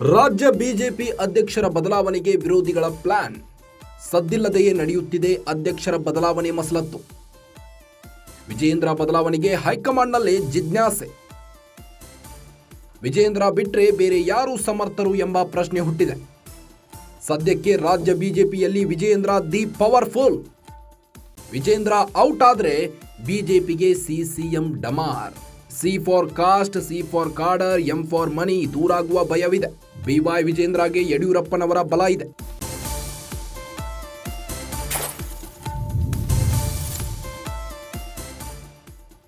ರಾಜ್ಯ ಬಿಜೆಪಿ ಅಧ್ಯಕ್ಷರ ಬದಲಾವಣೆಗೆ ವಿರೋಧಿಗಳ ಪ್ಲಾನ್. ಸದ್ದಿಲ್ಲದೆಯೇ ನಡೆಯುತ್ತಿದೆ ಅಧ್ಯಕ್ಷರ ಬದಲಾವಣೆ ಮಸಲತ್ತು. ವಿಜೇಂದ್ರ ಬದಲಾವಣೆಗೆ ಹೈಕಮಾಂಡ್ನಲ್ಲಿ ಜಿಜ್ಞಾಸೆ. ವಿಜೇಂದ್ರ ಬಿಟ್ರೆ ಬೇರೆ ಯಾರು ಸಮರ್ಥರು ಎಂಬ ಪ್ರಶ್ನೆ ಹುಟ್ಟಿದೆ. ಸದ್ಯಕ್ಕೆ ರಾಜ್ಯ ಬಿಜೆಪಿಯಲ್ಲಿ Vijayendra the powerful. Vijayendra out ಆದರೆ ಬಿಜೆಪಿಗೆ C CM ಡಮಾರ್. C for caste, C for cadre M for money, ದೂರಾಗುವ ಭಯವಿದೆ. ಬಿವೈ ವಿಜೇಂದ್ರಗೆ ಯಡಿಯೂರಪ್ಪನವರ ಬಲ ಇದೆ.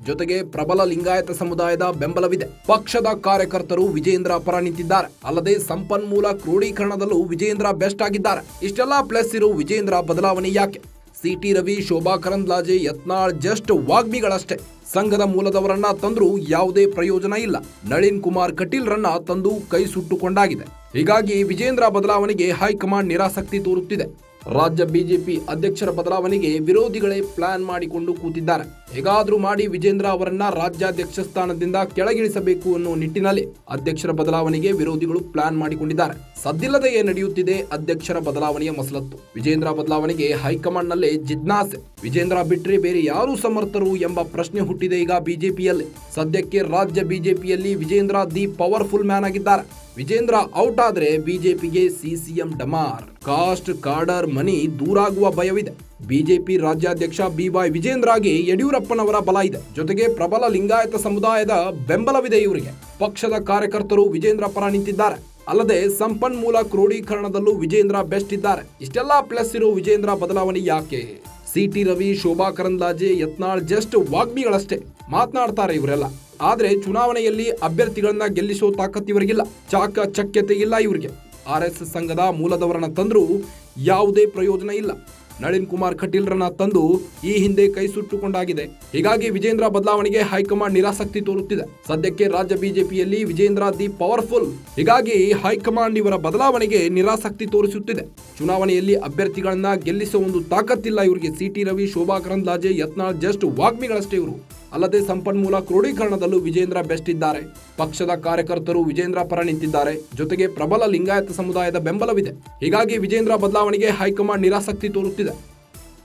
ಜೊತೆಗೆ ಪ್ರಬಲ ಲಿಂಗಾಯತ ಸಮುದಾಯದ ಬೆಂಬಲವಿದೆ. ಪಕ್ಷದ ಕಾರ್ಯಕರ್ತರು ವಿಜೇಂದ್ರ ಪರ ನಿಂತಿದ್ದಾರೆ. ಅಲ್ಲದೆ ಸಂಪನ್ಮೂಲ ಕ್ರೋಢೀಕರಣದಲ್ಲೂ ವಿಜೇಂದ್ರ ಬೆಸ್ಟ್ ಆಗಿದ್ದಾರೆ. ಇಷ್ಟೆಲ್ಲ ಪ್ಲಸ್ ಇರೋ ವಿಜೇಂದ್ರ ಬದಲಾವಣೆ ಯಾಕೆ? C T Ravi, Shobha Karandlaje, Yatnal just ವಾಗ್ಮಿಗಳಷ್ಟೇ. ಸಂಘದ ಮೂಲದವರನ್ನ ತಂದ್ರೂ ಯಾವುದೇ ಪ್ರಯೋಜನ ಇಲ್ಲ. ನಳಿನ್ ಕುಮಾರ್ ಕಟೀಲ್ರನ್ನ ತಂದು ಕೈ ಸುಟ್ಟುಕೊಂಡಾಗಿದೆ. ಹೀಗಾಗಿ ವಿಜೇಂದ್ರ ಬದಲಾವಣೆಗೆ ಹೈಕಮಾಂಡ್ ನಿರಾಸಕ್ತಿ ತೋರುತ್ತಿದೆ. ರಾಜ್ಯ ಬಿಜೆಪಿ ಅಧ್ಯಕ್ಷರ ಬದಲಾವಣೆಗೆ ವಿರೋಧಿಗಳೇ ಪ್ಲಾನ್ ಮಾಡಿಕೊಂಡು ಕೂತಿದ್ದಾರೆ. ಹೇಗಾದ್ರೂ ಮಾಡಿ ವಿಜೇಂದ್ರ ಅವರನ್ನ ರಾಜ್ಯಾಧ್ಯಕ್ಷ ಸ್ಥಾನದಿಂದ ಕೆಳಗಿಳಿಸಬೇಕು ಅನ್ನೋ ನಿಟ್ಟಿನಲ್ಲಿ ಅಧ್ಯಕ್ಷರ ಬದಲಾವಣೆಗೆ ವಿರೋಧಿಗಳು ಪ್ಲಾನ್ ಮಾಡಿಕೊಂಡಿದ್ದಾರೆ. ಸದ್ದಿಲ್ಲದೆಯೇ ನಡೆಯುತ್ತಿದೆ ಅಧ್ಯಕ್ಷರ ಬದಲಾವಣೆಯ ಮಸಲತ್ತು. ವಿಜೇಂದ್ರ ಬದಲಾವಣೆಗೆ ಹೈಕಮಾಂಡ್ನಲ್ಲಿ ಜಿಜ್ಞಾಸೆ. ವಿಜೇಂದ್ರ ಬಿಟ್ರೆ ಬೇರೆ ಯಾರು ಸಮರ್ಥರು ಎಂಬ ಪ್ರಶ್ನೆ ಹುಟ್ಟಿದೆ ಈಗ ಬಿಜೆಪಿಯಲ್ಲಿ. ಸದ್ಯಕ್ಕೆ ರಾಜ್ಯ ಬಿಜೆಪಿಯಲ್ಲಿ ವಿಜೇಂದ್ರ ದಿ ಪವರ್ಫುಲ್ ಮ್ಯಾನ್ ಆಗಿದ್ದಾರೆ. ವಿಜೇಂದ್ರ ಔಟ್ ಆದ್ರೆ ಬಿಜೆಪಿಗೆ ಸಿಸಿಎಂ ಡಮಾರ್. ಕಾಸ್ಟ್ ಕಾರ್ಡರ್ ಮನಿ ದೂರಾಗುವ ಭಯವಿದೆ. ಬಿಜೆಪಿ ರಾಜ್ಯಾಧ್ಯಕ್ಷ ಬಿವೈ ವಿಜೇಂದ್ರಗೆ ಯಡಿಯೂರಪ್ಪನವರ ಬಲ ಇದೆ. ಜೊತೆಗೆ ಪ್ರಬಲ ಲಿಂಗಾಯತ ಸಮುದಾಯದ ಬೆಂಬಲವಿದೆ ಇವರಿಗೆ. ಪಕ್ಷದ ಕಾರ್ಯಕರ್ತರು ವಿಜೇಂದ್ರ ಪರ ನಿಂತಿದ್ದಾರೆ. ಅಲ್ಲದೆ ಸಂಪನ್ಮೂಲ ಕ್ರೋಢೀಕರಣದಲ್ಲೂ ವಿಜೇಂದ್ರ ಬೆಸ್ಟ್ ಇದ್ದಾರೆ. ಇಷ್ಟೆಲ್ಲಾ ಪ್ಲಸ್ ಇರೋ ವಿಜೇಂದ್ರ ಬದಲಾವಣೆ ಯಾಕೆ? C T Ravi, Shobha Karandlaje, Yatnal just ವಾಗ್ಮಿಗಳಷ್ಟೇ. ಮಾತನಾಡ್ತಾರೆ ಇವರೆಲ್ಲ. ಆದ್ರೆ ಚುನಾವಣೆಯಲ್ಲಿ ಅಭ್ಯರ್ಥಿಗಳನ್ನ ಗೆಲ್ಲಿಸೋ ತಾಕತ್ ಇವರಿಗಿಲ್ಲ. ಚಾಕ ಚಕ್ಯತೆ ಇಲ್ಲ ಇವರಿಗೆ. ಆರ್ ಎಸ್ ಸಂಘದ ಮೂಲದವರನ್ನ ತಂದ್ರೂ ಯಾವುದೇ ಪ್ರಯೋಜನ ಇಲ್ಲ. ನಳಿನ್ ಕುಮಾರ್ ಕಟೀಲ್ರನ್ನ ತಂದು ಈ ಹಿಂದೆ ಕೈ ಸುಟ್ಟುಕೊಂಡಾಗಿದೆ. ಹೀಗಾಗಿ ವಿಜೇಂದ್ರ ಬದಲಾವಣೆಗೆ ಹೈಕಮಾಂಡ್ ನಿರಾಸಕ್ತಿ ತೋರುತ್ತಿದೆ. ಸದ್ಯಕ್ಕೆ ರಾಜ್ಯ ಬಿಜೆಪಿಯಲ್ಲಿ ವಿಜೇಂದ್ರ ದಿ ಪವರ್ಫುಲ್. ಹೀಗಾಗಿ ಹೈಕಮಾಂಡ್ ಇವರ ಬದಲಾವಣೆಗೆ ನಿರಾಸಕ್ತಿ ತೋರಿಸುತ್ತಿದೆ. ಚುನಾವಣೆಯಲ್ಲಿ ಅಭ್ಯರ್ಥಿಗಳನ್ನ ಗೆಲ್ಲಿಸುವ ಒಂದು ತಾಕತ್ತಿಲ್ಲ ಇವರಿಗೆ. C T Ravi, Shobha Karandlaje, Yatnal just ವಾಗ್ಮಿಗಳಷ್ಟೇ ಇವರು. ಅಲ್ಲದೆ ಸಂಪನ್ಮೂಲ ಕ್ರೋಢೀಕರಣದಲ್ಲೂ ವಿಜೇಂದ್ರ ಬೆಸ್ಟ್ ಇದ್ದಾರೆ. ಪಕ್ಷದ ಕಾರ್ಯಕರ್ತರು ವಿಜೇಂದ್ರ ಪರ ನಿಂತಿದ್ದಾರೆ. ಜೊತೆಗೆ ಪ್ರಬಲ ಲಿಂಗಾಯತ ಸಮುದಾಯದ ಬೆಂಬಲವಿದೆ. ಹೀಗಾಗಿ ವಿಜೇಂದ್ರ ಬದಲಾವಣೆಗೆ ಹೈಕಮಾಂಡ್ ನಿರಾಸಕ್ತಿ ತೋರುತ್ತಿದೆ.